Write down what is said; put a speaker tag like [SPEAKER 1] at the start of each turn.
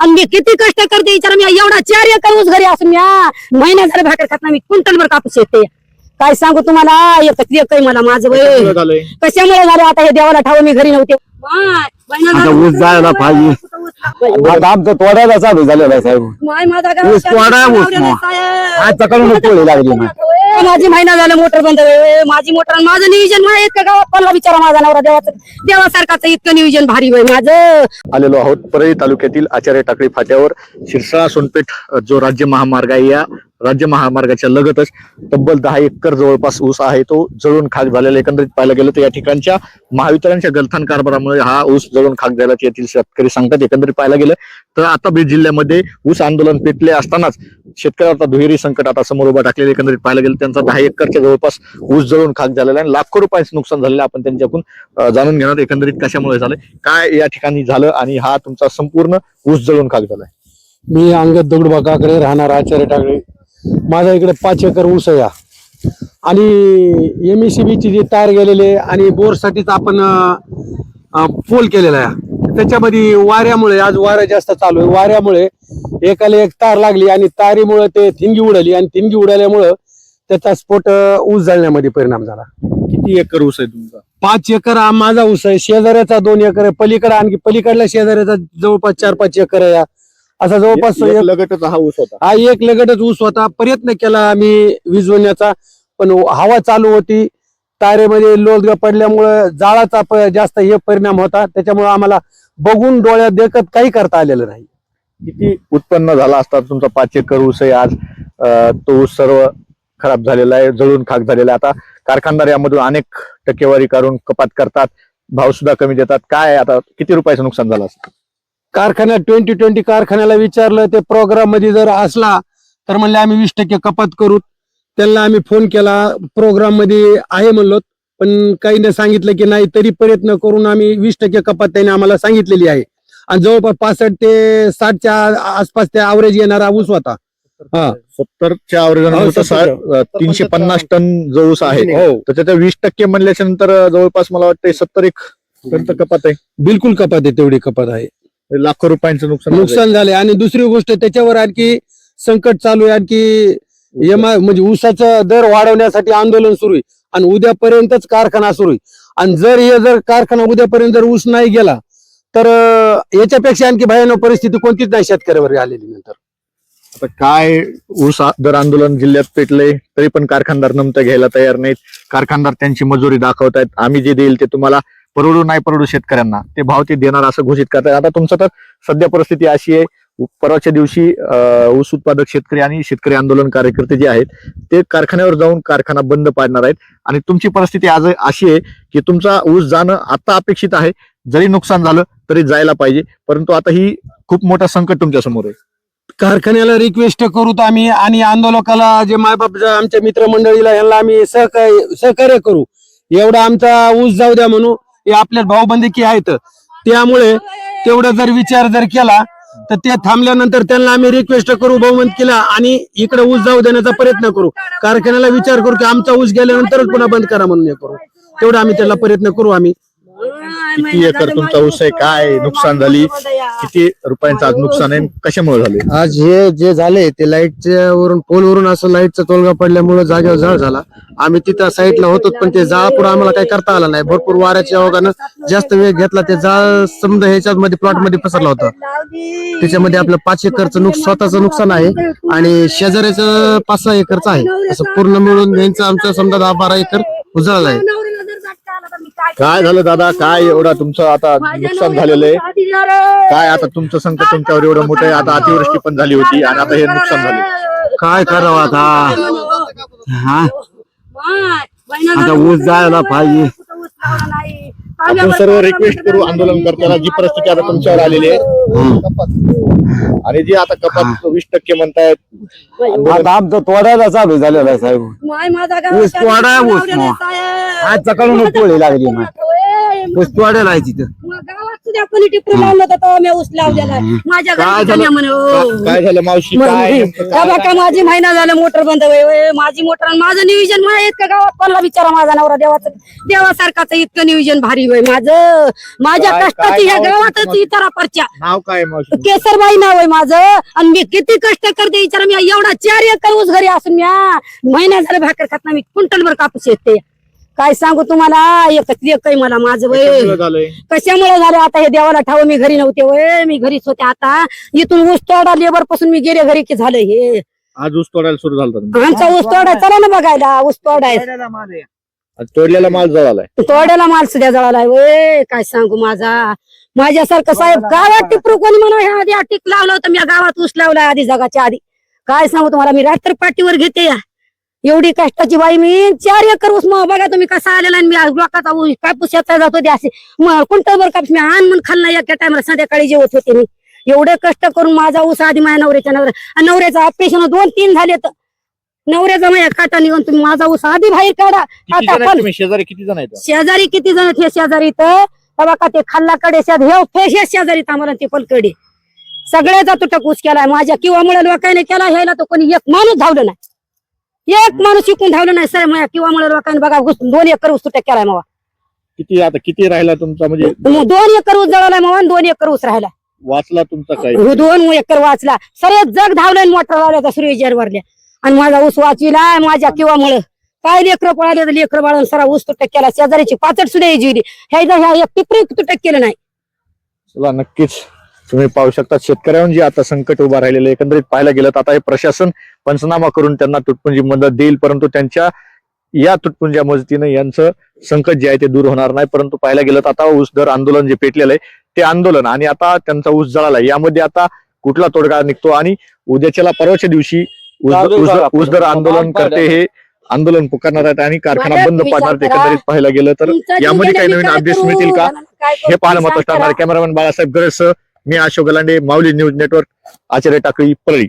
[SPEAKER 1] आणि मी किती कष्ट करते विचार मी एवढा चार एकर ऊस घरी असून मी हा, महिना झाला भाकर खात नाही मी क्विंटलभर कापूस येते. काय सांगू तुम्हाला एकच एक मला माझं वय.
[SPEAKER 2] झालंय?
[SPEAKER 1] कशामुळे झालं? आता हे देवाला ठाव मी घरी नव्हते. माय,
[SPEAKER 3] आता
[SPEAKER 1] झाला.
[SPEAKER 3] ऊस जायला पाहिजे. आता आमचं तोडायला चालू झालेलं आहे साहेब.
[SPEAKER 1] माय, माझा
[SPEAKER 3] ऊस तोडा, ऊस. आज सकाळून पोळी लागली
[SPEAKER 1] माझी महिना झाला मोटर बंद माझी मोटर माझं नियोजन माझ्या का गावात पडला बिचारा माझा नवरा देवाचं. देवासारखाचं इतकं नियोजन भारी होय माझं.
[SPEAKER 2] आलेलो आहोत परळी तालुक्यातील आचार्य टाकळी फाट्यावर शिरसाळा सोनपेठ जो राज्य महामार्ग आहे या राज्य महामार्गाच्या लगतच तब्बल दहा एकर जवळपास ऊस आहे. तो जळून खाक झालेला एकंदरीत पाहायला गेलं तर या ठिकाणच्या महावितरणच्या गलथान कारभारामुळे हा ऊस जळून खाक झाला येथील शेतकरी सांगतात. एकंदरीत पाहायला गेलं तर आता बीड जिल्ह्यामध्ये ऊस आंदोलन पेटले असतानाच शेतकऱ्याचा दुहेरी संकट आता समोर उभा टाकलेले एकंदरीत पाहायला गेलं त्यांचा दहा एकरच्या जवळपास ऊस जळून खाक झालेला आहे आणि लाखो रुपयांचं नुकसान झालेलं आपण त्यांच्याकडून जाणून घेणार एकंदरीत कशामुळे झालं काय या ठिकाणी झालं आणि हा तुमचा संपूर्ण ऊस जळून खाक झालाय.
[SPEAKER 4] मी अंगद दगडूबा काकडे राहणार आचार्य टाकळे माझा इकडे पाच एकर ऊस आहे हा. आणि एम ची जी तार गेलेले आहे आणि बोरसाठीच आपण पोल केलेला आहे. त्याच्यामध्ये वाऱ्यामुळे आज वारा जास्त चालू आहे. वाऱ्यामुळे एकाला एक तार लागली आणि तारीमुळे ते थिंगी उडाली आणि थिंगी उडाल्यामुळं त्याचा स्फोट ऊस जळण्यामध्ये परिणाम झाला.
[SPEAKER 2] किती एकर ऊस आहे तुमचा?
[SPEAKER 4] पाच एकर हा माझा ऊस आहे. शेजाऱ्याचा दोन एकर आहे. पलीकडे आणखी पलीकडल्या शेजाऱ्याचा जवळपास चार पाच एकर आहे. असा जवळपास
[SPEAKER 2] एक- लगटचा हा ऊस होता.
[SPEAKER 4] हा एक लगटच ऊस होता. प्रयत्न केला आम्ही विझवण्याचा पण हवा चालू होती. तारेमध्ये लोदगा पडल्यामुळं जाळाचा जास्त हे परिणाम होता. त्याच्यामुळे आम्हाला बघून डोळ्यात देखत काही करता आलेलं नाही.
[SPEAKER 2] किती उत्पन्न झाला असता तुमचा पाच एकर ऊस आहे आज? तो ऊस सर्व खराब झालेला आहे जळून खाक झालेला आहे. आता कारखानदार यामधून अनेक टक्केवारी काढून कपात करतात भाव सुद्धा कमी देतात. काय आता किती रुपयाचं नुकसान झालं असतं?
[SPEAKER 4] कारखान्यात ट्वेंटी ट्वेंटी कारखान्याला विचारलं ते प्रोग्राममध्ये जर असला तर म्हणले आम्ही वीस टक्के कपात करू. त्यांना आम्ही फोन केला प्रोग्राममध्ये आहे म्हणलो पण काहीने सांगितलं की नाही तरी प्रयत्न करून आम्ही वीस टक्के कपात त्यांनी आम्हाला सांगितलेली आहे. आणि जवळपास पासष्ट ते साठच्या आसपास ते ॲव्हरेज येणारा ऊस होता. हा.
[SPEAKER 2] सत्तरच्या
[SPEAKER 4] हो,
[SPEAKER 2] आवरेज
[SPEAKER 4] सत्तर.
[SPEAKER 2] तीनशे पन्नास टन जो ऊस आहे.
[SPEAKER 4] हो.
[SPEAKER 2] तर त्याच्या वीस टक्के म्हणल्याच्या नंतर जवळपास मला वाटतं सत्तर एक पर्यंत कपात आहे.
[SPEAKER 4] बिलकुल कपात आहे तेवढी कपात आहे.
[SPEAKER 2] लाखो रुपयांचं नुकसान.
[SPEAKER 4] नुकसान झाले आणि दुसरी गोष्ट त्याच्यावर आणखी संकट चालू आहे. आणखी एमा म्हणजे ऊसाचा दर वाढवण्यासाठी आंदोलन सुरू आहे. आणि उद्यापर्यंतच कारखाना सुरू आहे. आणि जर हे जर कारखाना उद्यापर्यंत जर ऊस नाही गेला तर याच्यापेक्षा आणखी भयानक परिस्थिती कोणतीच नाही शेतकऱ्यावर आलेली नंतर.
[SPEAKER 2] आता काय ऊस दर आंदोलन जिल्ह्यात पेटले तरी पण कारखानदार नमतं घ्यायला तयार नाहीत. कारखानदार त्यांची मजुरी दाखवत आहेत आम्ही जे देईल ते तुम्हाला परवडू नाही परवडू शेतकऱ्यांना ते भाव ते देणार असं घोषित करतात. आता तुमचं तर सध्या परिस्थिती अशी आहे परवाच्या दिवशी ऊस उत्पादक शेतकरी आणि शेतकरी आंदोलन कार्यकर्ते जे आहेत ते कारखान्यावर जाऊन कारखाना बंद पाडणार आहेत. आणि तुमची परिस्थिती आज अशी आहे की तुमचा ऊस जाणं आता अपेक्षित आहे. जरी नुकसान झालं तरी जायला पाहिजे. परंतु आता ही खूप मोठं संकट तुमच्यासमोर आहे.
[SPEAKER 4] कारखान्याला रिक्वेस्ट करूत आम्ही आणि आंदोलकाला जे मायबाप आमच्या मित्रमंडळीला यांना आम्ही सहकार्य सहकार्य करू. एवढा आमचा ऊस जाऊ द्या म्हणू हे आपल्या भाऊबंदिकी आहेत. त्यामुळे तेवढा जर विचार जर केला तर ते थांबल्यानंतर त्यांना आम्ही रिक्वेस्ट करू बहुमंत आणि इकडे ऊस जाऊ देण्याचा प्रयत्न करू. कारखान्याला विचार करू की आमचा ऊस गेल्यानंतरच पुन्हा बंद करा म्हणून हे करू. तेवढा आम्ही त्याला प्रयत्न करू आम्ही.
[SPEAKER 2] किती एकर तुमचा ऊस आहे? काय नुकसान झाली? किती रुपयांचं आज नुकसान आहे? कशामुळे झाले?
[SPEAKER 4] आज हे जे झाले ते लाईटच्या वरून पोलवरून असं लाईटचा तोलगा पडल्यामुळे जागेवर जाळ झाला. आम्ही तिथं साईडला होतो पण ते जाळापुढे आम्हाला काही करता आलं नाही. भरपूर वाऱ्याच्या ओघानं जास्त वेग घेतला ते जाळ समजा ह्याच्यात मध्ये प्लॉटमध्ये पसरला होता. त्याच्यामध्ये आपलं पाच एकरचं नुक स्वतःचं नुकसान आहे आणि शेजाऱ्याचं पाच सहा एकरचं आहे. असं पूर्ण मिळून यांचं आमचं समजा दहा बारा एकर उजळलं आहे.
[SPEAKER 2] काय झालं दादा? काय एवढा तुमचं आता नुकसान झालेलं आहे? काय आता तुमचं संकट तुमच्यावर एवढं मोठं आहे? आता अतिवृष्टी पण झाली होती आणि आता हे नुकसान झालं.
[SPEAKER 3] काय करावं आता? हा? आता ऊस जायला पाहिजे.
[SPEAKER 2] आपण सर्व रिक्वेस्ट करू आंदोलन करताना जी परिस्थिती आता तुमच्यावर आलेली आहे. आणि जी आता कपात वीस टक्के म्हणतायत
[SPEAKER 3] आता आमचं तोडायला चालू झालेलं आहे साहेब.
[SPEAKER 1] माय माझा
[SPEAKER 3] ऊस तोडा, ऊस. आज सकाळून पोळी लागली मग. ऊस तोडायला आहे तिथं
[SPEAKER 1] उद्या कोणी टिपरू लावलं होतं तेव्हा मी ऊस लावलेला आहे. माझ्या
[SPEAKER 2] काय झालं?
[SPEAKER 1] म्हणे.
[SPEAKER 2] काय झालं मावशी काय नेमकं
[SPEAKER 1] त्या
[SPEAKER 2] काय?
[SPEAKER 1] बघा माझी महिना झालं मोटर बंद होय, होय. माझी मोटर आणि माझं नियोजन माहीत का गावात कोणाला विचारा माझा नवरा देवाचं देवासारखाच इतकं नियोजन भारी होय माझं माझ्या
[SPEAKER 2] काय-
[SPEAKER 1] कष्टाची ह्या
[SPEAKER 2] नाव
[SPEAKER 1] गावातच
[SPEAKER 2] तुमचं?
[SPEAKER 1] विचारा परच्या
[SPEAKER 2] नाव काय आहे मावशी
[SPEAKER 1] केसरबाई नाव आहे माझं आणि मी किती कष्ट करते विचारा मी एवढा चार एकर ऊस घरी असून मी महिना झालं भाकर खात नाही मी क्विंटलभर कापूस येते काय सांगू तुम्हाला? एकच एक आहे मला माझं वय.
[SPEAKER 2] कशामुळे झालंय?
[SPEAKER 1] कशामुळे झालं? आता हे देवाला ठाव मी घरी नव्हते वय. मी घरीच होते आता. इथून ऊस तोडा लेबरपासून मी गेले घरी की झालं हे.
[SPEAKER 2] आज ऊस तोडायला सुरू झालं होतं.
[SPEAKER 1] आमचा ऊस तोडा चला ना बघायला ऊस तोडाय
[SPEAKER 2] आज तोडलेला माल जवळालाय
[SPEAKER 1] तोड्याला माल सुद्धा जळालाय वय. काय सांगू माझा? माझ्यासारखं साहेब गावात टिपरू कोणी म्हणा ह्या आधी टिक लावलं होतं मी गावात ऊस लावलाय आधी जगाच्या आधी. काय सांगू तुम्हाला मी रात्र पाठीवर घेते या. एवढी कष्टाची बाई मी. चार एकर ऊस मग बघा तुम्ही कसा आलेला आणि मी आज लोकांचा ऊस कापूस याचा जात होते असे. मग कुंटलभर कापूस मी आण म्हणून खाल्ला एका टायमाला संध्याकाळी जेवत होते मी. एवढे कष्ट करून माझा ऊस आधी माझ्या नवऱ्याच्या नवऱ्या नवऱ्याचं ऑपरेशन दोन तीन झाले तर. नवऱ्याचा माझ्या काटा निघून तुम्ही माझा ऊस आधी बाहेर काढा. आता पण
[SPEAKER 2] शेजारी किती जण आहेत?
[SPEAKER 1] शेजारी किती जण हे शेजारी तर? तेव्हा का ते खाल्लाकडे शेज हे फेश हे शेजारी आम्हाला ते पलकडे. सगळ्याचा तुटक ऊस केलाय माझ्या. किंवा मुळे लोकांनी केला ह्याला तर कोणी एक माणूस धावलं नाही. एक माणूस शिकून धावलं नाही सर माझ्या किंवा मुळे लोकांनी बघा दोन एकर ऊस तुटक केलाय मग
[SPEAKER 2] किती आता किती राहिला तुमचा? म्हणजे
[SPEAKER 1] दोन एकर ऊस जळालाय मग आणि दोन एकर ऊस राहिला
[SPEAKER 2] वाचला तुमचा काय
[SPEAKER 1] हो, दोन एकर वाचला. सरे जग धावलं मोटर लावल्या सूर्यजर वरल्या आणि माझा ऊस वाचविला माझ्या किंवा मुळे काय लेकर पळाले तर लेकर बाळून सरा ऊस तुटक केला. शेजारीची पाचट सुद्धा जीवली. ह्या ह्या एक टिपरी तुटक केलं नाही.
[SPEAKER 2] चला नक्कीच. तुम्ही पाहू शकता शेतकऱ्यांवर जे आता संकट उभा राहिलेलं आहे, एकंदरीत पाहायला गेलं तर आता हे प्रशासन पंचनामा करून त्यांना तुटपुंजी मदत देईल परंतु त्यांच्या या तुटपुंज्या मदतीने यांचं संकट जे आहे ते दूर होणार नाही. परंतु पाहायला गेलं तर आता ऊस दर आंदोलन जे पेटलेलं आहे ते आंदोलन आणि आता त्यांचा ऊस जळाला. यामध्ये आता कुठला तोडगा निघतो आणि उद्याच्याला परवाच्या दिवशी ऊस दर आंदोलन करते हे आंदोलन पुकारणार आहेत आणि कारखाना बंद पाडणार आहेत. एकंदरीत पाहायला गेलं तर. यामध्ये काही नवीन
[SPEAKER 1] काय
[SPEAKER 2] मिळतील का? हे पाहणं
[SPEAKER 1] सांग
[SPEAKER 2] महत्वाचं. ठरणार. कॅमेरामॅन बाळासाहेब गरज मी अशोक गलांडे माऊली न्यूज नेटवर्क आचार्य टाकळी परळी.